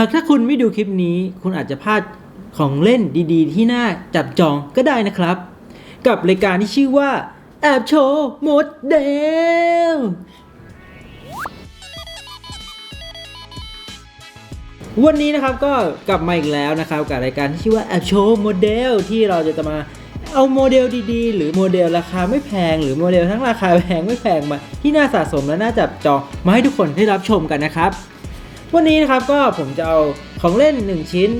หากถ้าคุณไม่ดูคลิปนี้ คุณอาจจะพลาดของเล่นดีๆ ที่น่าจับจองก็ได้นะครับ กับรายการที่ชื่อว่า แอบโชว์โมดเดลวันนี้นะครับก็กลับมาอีกแล้วนะครับ กับรายการที่ชื่อว่าแอบโชว์โมเดลที่เราจะมาเอาโมเดลดีๆ หรือโมเดลราคาไม่แพง หรือโมเดลทั้งราคาแพงไม่แพงมาที่น่าสะสมและน่าจับจองมาให้ทุกคนได้รับชมกันนะครับ วันนี้นะครับก็ผมจะเอาของเล่น 1 ชิ้น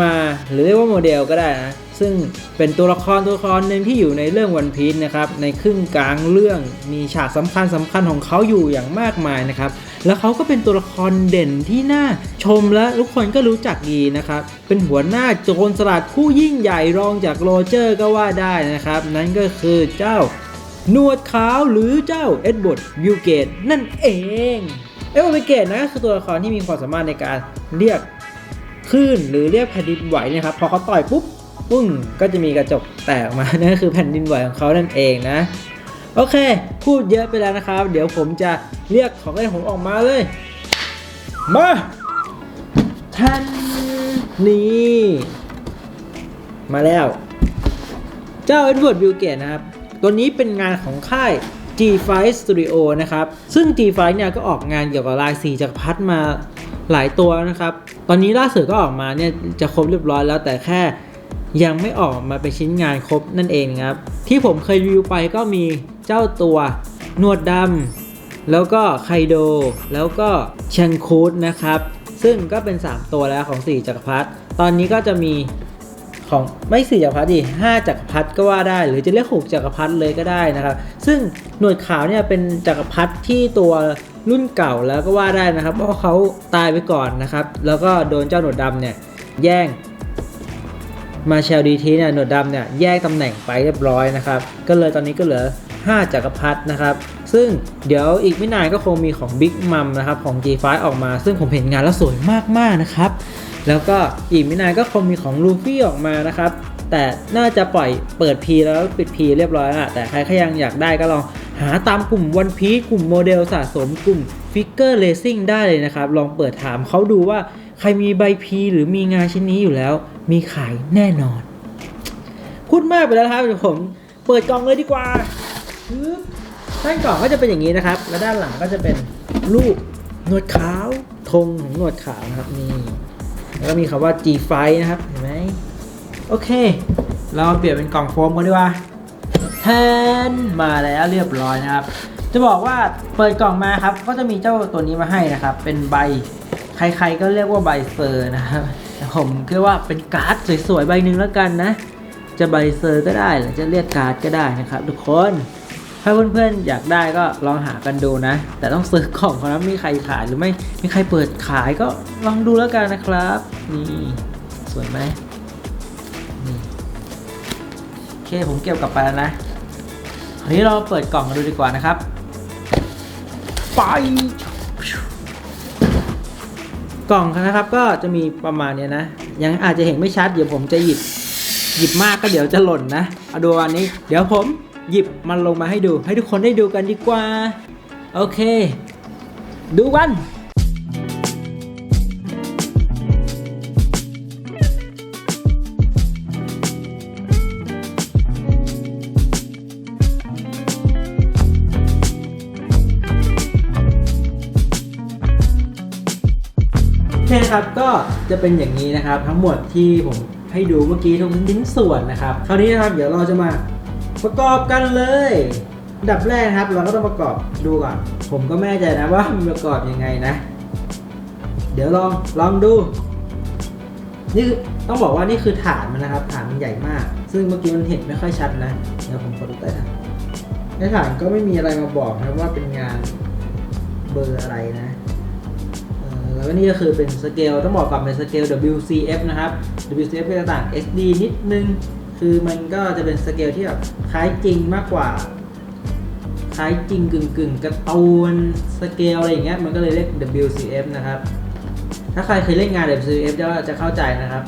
มาหรือเรียกว่าโมเดลก็ได้นะ ซึ่งเป็นตัวละครตัวละครหนึ่งที่อยู่ในเรื่องวันพี e นะครับ ในครึ่งกลางเรื่องมีฉากสำคัญสำคัญของเขาอยู่อย่างมากมายนะครับ แล้วเขาก็เป็นตัวละครเด่นที่น่าชมและทุกคนก็รู้จักดีนะครับ เป็นหัวหน้าโจรสลัดผู้ยิ่งใหญ่รองจากโรเจอร์ก็ว่าได้นะครับ นั่นก็คือเจ้าหนวดขาวหรือเจ้าเอ็ดเวิร์ดบิลเกตนั่นเอง เอ็ดเวิร์ดบิลเกตนะก็คือตัวละครที่มีความสามารถในการเรียกคลื่นหรือเรียกแผ่นดินไหวนะครับพอเขาต่อยปุ๊บปึ้งก็จะมีกระจกแตกออกมานั่นก็คือแผ่นดินไหวของเขานั่นเองนะ โอเค พูดเยอะไปแล้วนะครับ เดี๋ยวผมจะเรียกของเล่นผมออกมาเลย มาท่านนี่มาแล้ว เจ้า Edward b i l g a t e นะครับ ตัวนี้เป็นงานของค่าย G5 Studio นะครับ ซึ่ง G5 เนี่ยก็ออกงานเกี่ยวกับลายสีจักรพรรดิมาหลายตัวนะครับ ตอนนี้ล่าสุดก็ออกมาเนี่ยจะครบเรียบร้อยแล้วแต่แค่ยังไม่ออกมาเป็นชิ้นงานครบนั่นเองครับ ที่ผมเคยรีวิวไปก็มีเจ้าตัวหนวดดำแล้วก็ไคโด แล้วก็ชังคูดนะครับ ซึ่งก็เป็น 3 ตัวแล้วของ 4จักรพรรดิตอนนี้ก็จะมี ของไม่สี่จักรพรรดิห้าจักรพรรดิก็ว่าได้ หรือจะเรียกหกจักรพรรดิเลยก็ได้นะครับ ซึ่งหน่วดขาวเนี่ยเป็นจักรพรรดิที่ตัวรุ่นเก่าแล้วก็ว่าได้นะครับ เพราะเขาตายไปก่อนนะครับ แล้วก็โดนเจ้าหนวดดำเนี่ยแย่งมาเชลดีทีเนี่ยหนวดดำเนี่ยแยกตำแหน่งไปเรียบร้อยนะครับ ก็เลยตอนนี้ก็เหลือ 5จักรพรรดินะครับ ซึ่งเดี๋ยวอีกไม่นานก็คงมีของ Big Mom นะครับของ G5 ออกมา ซึ่งผมเห็นงานแล้วสวยมากๆนะครับ แล้วก็อีกไม่นานก็คงมีของลูฟี่ออกมานะครับ แต่น่าจะปล่อยเปิด P แล้วปิด P เรียบร้อยแล้วแต่ใครก็ยังอยากได้ก็ลองหาตามกลุ่ม One Piece กลุ่มโมเดลสะสมกลุ่มฟิกเกอร์เลสซิ่งได้เลยนะครับ ลองเปิดถามเขาดูว่าใครมีใบ P หรือมีงานชิ้นนี้อยู่แล้ว มีขายแน่นอน พูดมากไปแล้วครับเดี๋ยวผมเปิดกล่องเลยดีกว่าด้านกล่องก็จะเป็นอย่างนี้นะครับ แล้วด้านหลังก็จะเป็นรูปหนวดขาวธงของหนวดขาวนะครับนี่ แล้วก็มีคำว่า G5 นะครับ เห็นไหมโอเค เราเปลี่ยนเป็นกล่องโฟมกันดีกว่าแทนมาแล้วเรียบร้อยนะครับ จะบอกว่าเปิดกล่องมาครับ ก็จะมีเจ้าตัวนี้มาให้นะครับ เป็นใบ ใครๆก็เรียกว่าใบเซอร์นะครับแต่ผมคิดว่าเป็นการ์ดสวยๆใบหนึ่งแล้วกันนะ จะใบเซอร์ก็ได้หรือจะเรียกการ์ดก็ได้นะครับ ทุกคน ถ้าเพื่อนๆอยากได้ก็ลองหากันดูนะ แต่ต้องซื้อกล่องเขานะมีใครขายหรือไม่มีใครเปิดขายก็ลองดูแล้วกันนะครับนี่สวยไหมนี่โอเคผมเก็บกลับไปแล้วนะคราวนี้เราเปิดกล่องกันดูดีกว่านะครับไปกล่องนะครับก็จะมีประมาณเนี้ยนะ ยังอาจจะเห็นไม่ชัดเดี๋ยวผมจะหยิบหยิบมากก็เดี๋ยวจะหล่นนะเอาดูอันนี้ เดี๋ยวผม หยิบมันลงมาให้ดู ให้ทุกคนได้ดูกันดีกว่า โอเค ดูกันโอเคนะครับก็จะเป็นอย่างนี้นะครับทั้งหมดที่ผมให้ดูเมื่อกี้ทุกชิ้นส่วนนะครับคราวนี้นะครับเดี๋ยวเราจะมา ประกอบกันเลยอันดับแรกนะครับ เราก็ต้องประกอบดูก่อน ผมก็ไม่แน่ใจนะว่ามันประกอบยังไงนะ เดี๋ยวลองลองดู นี่ต้องบอกว่านี่คือฐานมันนะครับ ฐานมันใหญ่มาก ซึ่งเมื่อกี้มันเห็นไม่ค่อยชัดนะ เดี๋ยวผมขอดูใต้ฐานในฐานก็ไม่มีอะไรมาบอกนะว่าเป็นงานเบอร์อะไรนะแล้วก็นี่ก็คือเป็นสเกลต้องบอกก่อนเป็นสเกล WCF นะครับ WCF ก็จะต่าง SD นิดนึง คือมันก็จะเป็นสเกลที่แบบคล้ายจริงมากกว่าคล้ายจริงกึ่งกึ่งกร์ตูนสเกลอะไรอย่างเงี้ยมันก็เลยเรียก WCF นะครับ ถ้าใครเคยเล่นงาน WCF จะจะเข้าใจนะครับ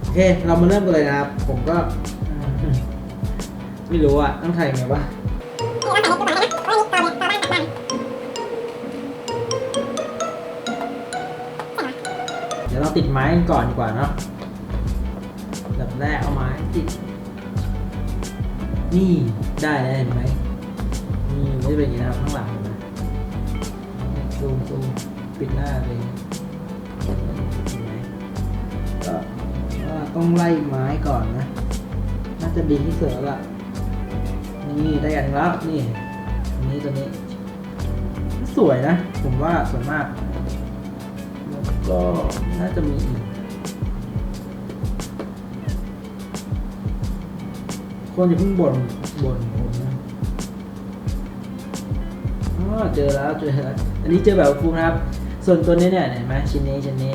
โอเค เรามาเริ่มกันเลยนะครับ ผมก็ ไม่รู้อะต้องถ่ายไงวะเดี๋ยวเราติดไม้กันก่อนดีกว่าเนาะ แบบแรกเอาไม้ติดนี่ได้แล้วเห็นไหมนี่มันจะเป็นอย่างนี้นะครับข้างหลังเห็นไหมซูมซูมปิดหน้าเลยเห็นไหมก็ว่าต้องไล่ไม้ก่อนนะ น่าจะดีที่สุดแล้วล่ะนี่ได้อันแล้วนี่อันนี้ตัวนี้สวยนะ ผมว่าสวยมากแล้วก็น่าจะมีอีก คนจะเพิ่งบ่นบ่นผมนะอ๋อเจอแล้วเจอแล้วอันนี้เจอแบบฟูนะครับ ส่วนตัวนี้เนี่ยเห็นไหมชิ้นนี้ชิ้นนี้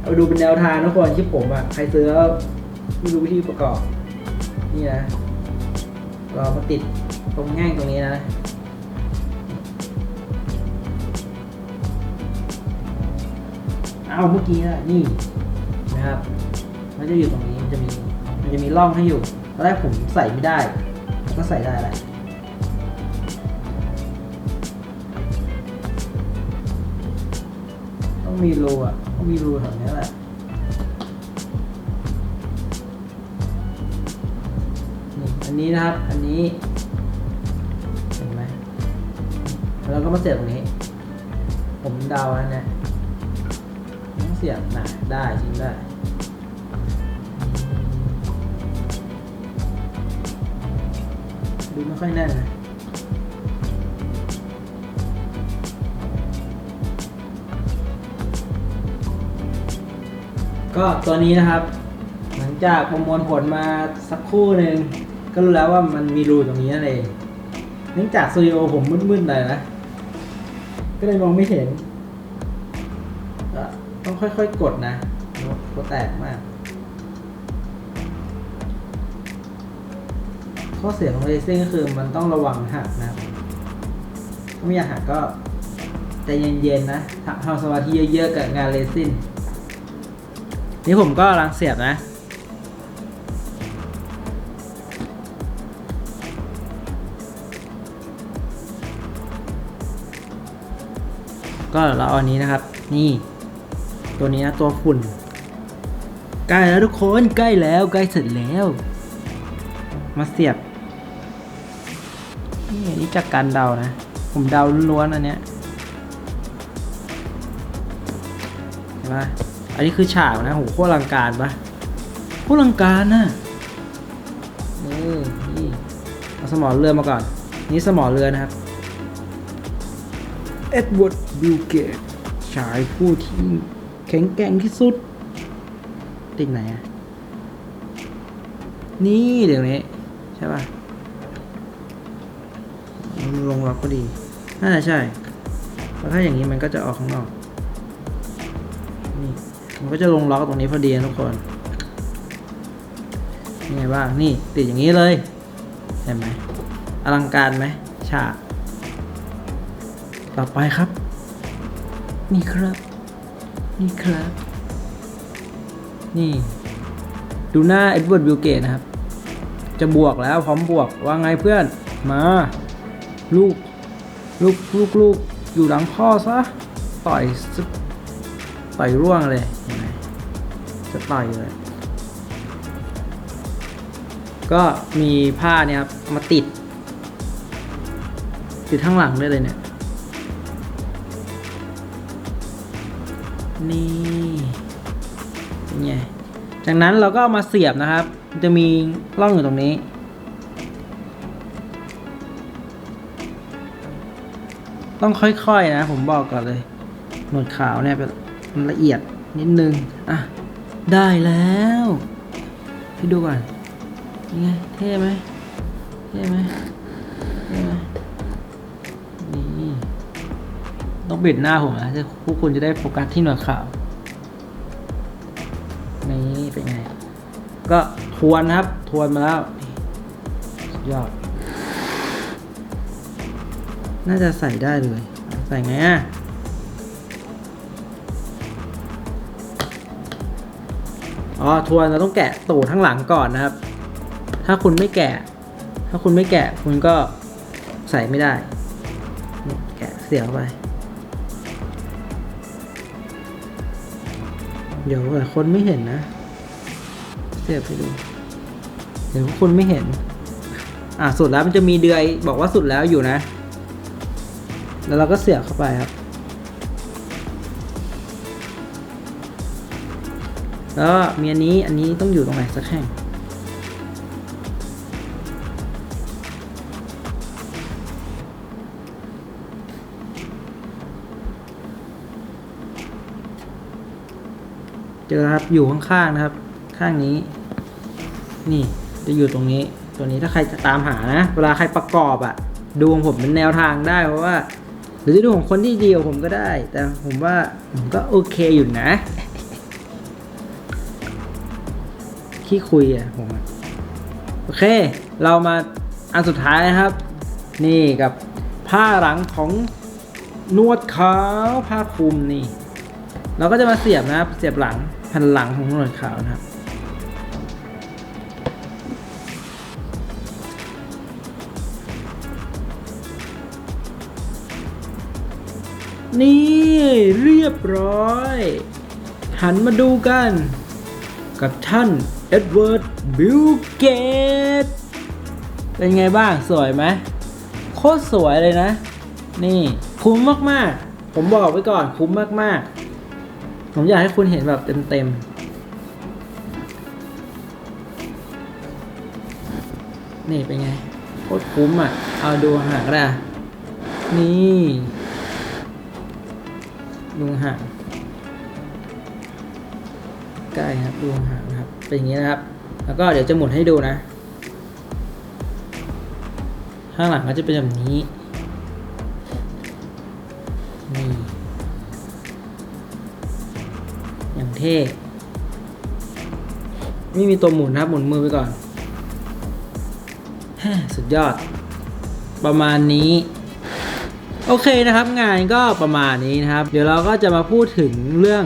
เอาดูเป็นแนวทางทุกคนที่ผมอะใครซื้อแล้วไม่รู้วิธีประกอบ นี่นะเรามาติดตรงแง่งตรงนี้นะเอาเมื่อกี้นะนี่นะครับ มันจะอยู่ตรงนี้มันจะมีมันจะมีร่องให้อยู่ ตอนแรกผมใส่ไม่ได้ก็ใส่ได้แหละต้องมีรูอะต้องมีรูแถวนี้แหละอันนี้นะครับ อันนี้ เห็นไหมแล้วก็มาเสียบตรงนี้ ผมเดานะเนี่ยต้องเสียบหนาได้จริงได้ ค่อยแน่นนะก็ตัวนี้นะครับ หลังจากประมวลผลมาสักครู่หนึ่งก็รู้แล้วว่ามันมีรูตรงนี้นั่นเองเนื่องจากสตูดิโอผมมืดๆหน่อยนะ ก็เลยมองไม่เห็น ต้องค่อยๆกดนะกดแตกมาก ข้อเสียของเรซิ่งก็คือมันต้องระวังหักนะถ้าไม่อยากหักก็ใจเย็นๆนะทำสมาธิเยอะๆกับงานเรซิ่งนี่ผมก็กำลังเสียบนะก็เราเอาอันนี้นะครับ นี่ ตัวนี้นะตัวฝุ่นใกล้แล้วทุกคนใกล้แล้วใกล้เสร็จแล้ว มาเสียบ นี่อันนี้จากการเดานะ ผมเดาล้วนๆอันเนี้ยเห็นปะอันนี้คือฉากนะโหโคตรลังการปะโคตรลังการนะเออนี่เอาสมอเรือมาก่อน นี่สมอเรือนะครับ เอ็ดเวิร์ดบิลเกตชายผู้ที่แข็งแกร่งที่สุด ติดไหนอะนี่เดี๋ยวนี้ใช่ป่ะ ลงล็อกก็ดี น่าจะใช่แล้วถ้าอย่างนี้มันก็จะออกข้างนอก นี่ มันก็จะลงล็อกตรงนี้พอดีนะทุกคนนี่ไงบ้าง นี่ติดอย่างนี้เลย เห็นไหม อลังการไหม ฉาก ต่อไปครับ นี่ครับ นี่ครับ นี่ ดูหน้าเอ็ดเวิร์ดบิลเกตนะครับ จะบวกแล้วพร้อมบวกว่าไงเพื่อน มา ลูก ลูก ลูกลูกอยู่หลังพ่อซะ ต่อยต่อยร่วงเลยเห็นไหมจะต่อยเลย ก็มีผ้าเนี่ยครับมาติด ติดข้างหลังได้เลยเนี่ย นี่เป็นไงจากนั้นเราก็เอามาเสียบนะครับ จะมีร่องอยู่ตรงนี้ ต้องค่อยๆนะ ผมบอกก่อนเลยหนวดขาวเนี่ยเป็นมันละเอียดนิดนึง อะ ได้แล้วให้ดูก่อนยังไงเท่ไหมเท่ไหมเท่ไหมนี่ต้องบิดหน้าผมนะจะพวกคุณจะได้โฟกัสที่หนวดขาวนี่เป็นไง ก็ทวนนะครับ ทวนมาแล้ว สุดยอด น่าจะใส่ได้เลย ใส่ไงอะอ๋อทวนเราต้องแกะตูดข้างหลังก่อนนะครับ ถ้าคุณไม่แกะ ถ้าคุณไม่แกะคุณก็ใส่ไม่ได้นี่แกะเสียบไป เดี๋ยวหลายคนไม่เห็นนะ เสียบไปดู เดี๋ยวคนไม่เห็น อะสุดแล้วมันจะมีเดือยบอกว่าสุดแล้วอยู่นะ แล้วเราก็เสียบเข้าไปครับ แล้วมีอันนี้อันนี้ต้องอยู่ตรงไหนสักแห่งเจอครับอยู่ข้างๆนะครับ ข้างนี้ นี่จะอยู่ตรงนี้ ตัวนี้ถ้าใครจะตามหานะ เวลาใครประกอบอะ่ะ ดูของผมเป็นแนวทางได้เพราะว่า หรือจะดูของคนที่เดียวผมก็ได้ แต่ผมว่าผมก็โอเคอยู่นะขี้คุยอะผมโอเค เรามาอันสุดท้ายนะครับ นี่กับผ้าหลังของนวดขาวผ้าคลุมนี่ เราก็จะมาเสียบนะครับ เสียบหลังแผ่นหลังของนวดขาวนะครับ นี่เรียบร้อย หันมาดูกัน กับท่านเอ็ดเวิร์ดบิลเกตเป็นไงบ้างสวยไหมโคตรสวยเลยนะ นี่คุ้มมากๆ ผมบอกไว้ก่อนคุ้มมากๆ ผมอยากให้คุณเห็นแบบเต็มๆ นี่เป็นไงโคตรคุ้มอะ เอาดูห่างก็ได้อะนี่ ดูห่างใกล้ครับดูห่างนะครับเป็นอย่างนี้นะครับ แล้วก็เดี๋ยวจะหมุนให้ดูนะ ข้างหลังก็จะเป็นแบบนี้นี่อย่างเท่ไม่มีตัวหมุนนะครับ หมุนมือไปก่อนฮ่าสุดยอด ประมาณนี้ โอเคนะครับ งานก็ประมาณนี้นะครับ เดี๋ยวเราก็จะมาพูดถึงเรื่อง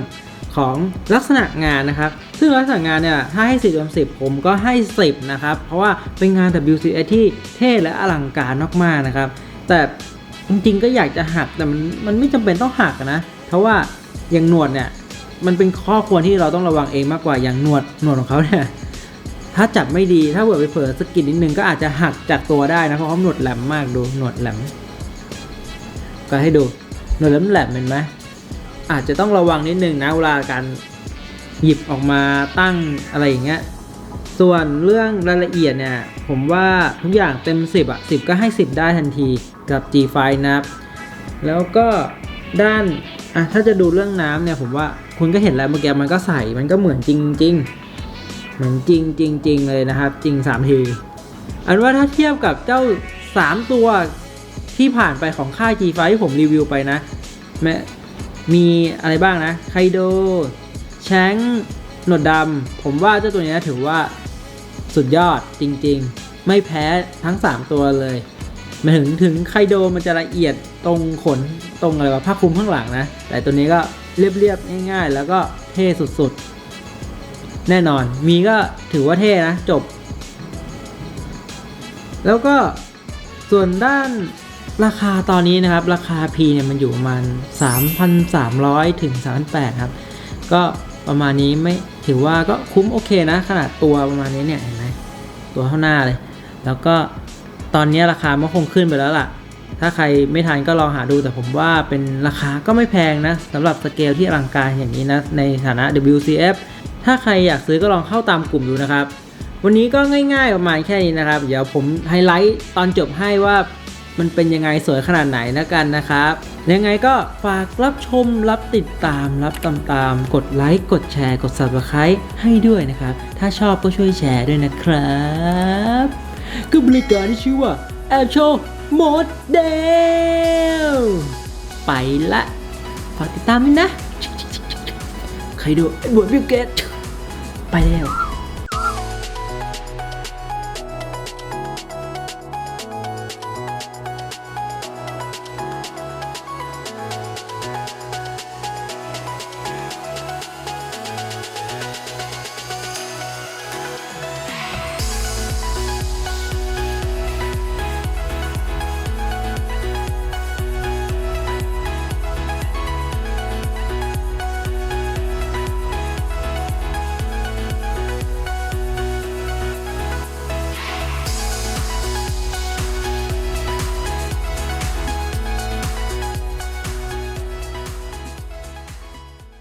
ของลักษณะงานนะครับ ซึ่งลักษณะงานเนี่ยถ้าให้10เต็ม10 ผมก็ให้ 10 นะครับ เพราะว่าเป็นงาน WCS ที่เท่และอลังการมากๆนะครับ แต่จริงๆก็อยากจะหักแต่มันมันไม่จำเป็นต้องหักนะ เพราะว่าอย่างหนวดเนี่ยมันเป็นข้อควรที่เราต้องระวังเองมากกว่าอย่างหนวดหนวดของเขาเนี่ยถ้าจับไม่ดีถ้าเผื่อไปเผลอสกิดนิดนึงก็อาจจะหักจากตัวได้นะเพราะเขาหนวดแหลมมากดูหนวดแหลม ก็ให้ดูหนวดแหลมๆเห็นไหมอาจจะต้องระวังนิดนึงนะเวลาการหยิบออกมาตั้งอะไรอย่างเงี้ยส่วนเรื่องรายละเอียดเนี่ย ผมว่าทุกอย่างเต็ม 10 อะ 10 ก็ให้ 10 ได้ทันทีกับ G5 นะครับ แล้วก็ด้านอะถ้าจะดูเรื่องน้ำเนี่ย ผมว่าคุณก็เห็นแล้วเมื่อกี้มันก็ใสมันก็เหมือนจริงๆเหมือนจริงจริงจริงเลยนะครับ จริง3ทีอันว่าถ้าเทียบกับเจ้า 3 ตัว ที่ผ่านไปของค่าย G5 ที่ผมรีวิวไปนะแมมีอะไรบ้างนะไคโดแชงหนวดดำผมว่าเจ้าตัวนี้ถือว่าสุดยอดจริงๆ ไม่แพ้ทั้ง 3 ตัวเลยมาถึงถึงไคโดมันจะละเอียดตรงขนตรงอะไรวะผ้าคลุมข้างหลังนะ แต่ตัวนี้ก็เรียบๆง่ายๆ แล้วก็เท่สุดๆ แน่นอนมีก็ถือว่าเท่นะจบ แล้วก็ส่วนด้าน ราคาตอนนี้นะครับ ราคา P เนี่ยมันอยู่ประมาณ 3,300 ถึง 3,800 ครับ ก็ประมาณนี้ไม่ถือว่าก็คุ้มโอเคนะ ขนาดตัวประมาณนี้เนี่ยเห็นไหมตัวเท่าหน้าเลย แล้วก็ตอนนี้ราคามันคงขึ้นไปแล้วล่ะ ถ้าใครไม่ทันก็ลองหาดูแต่ผมว่าเป็นราคาก็ไม่แพงนะสำหรับสเกลที่อลังการอย่างนี้นะในฐานะ WCF ถ้าใครอยากซื้อก็ลองเข้าตามกลุ่มดูนะครับ วันนี้ก็ง่ายๆประมาณแค่นี้นะครับ เดี๋ยวผมไฮไลท์ตอนจบให้ว่า มันเป็นยังไงสวยขนาดไหนนะกันนะครับ ยังไงก็ฝากรับชมรับติดตามรับตามตามๆกดไลค์กดแชร์กด subscribe ให้ด้วยนะครับ ถ้าชอบก็ช่วยแชร์ด้วยนะครับก็บริการที่ชื่อว่าแอลโชโมดเดลไปละฝากติดตามด้วยนะ ใครดูไอ้บวยบิวเกตไปแล้ว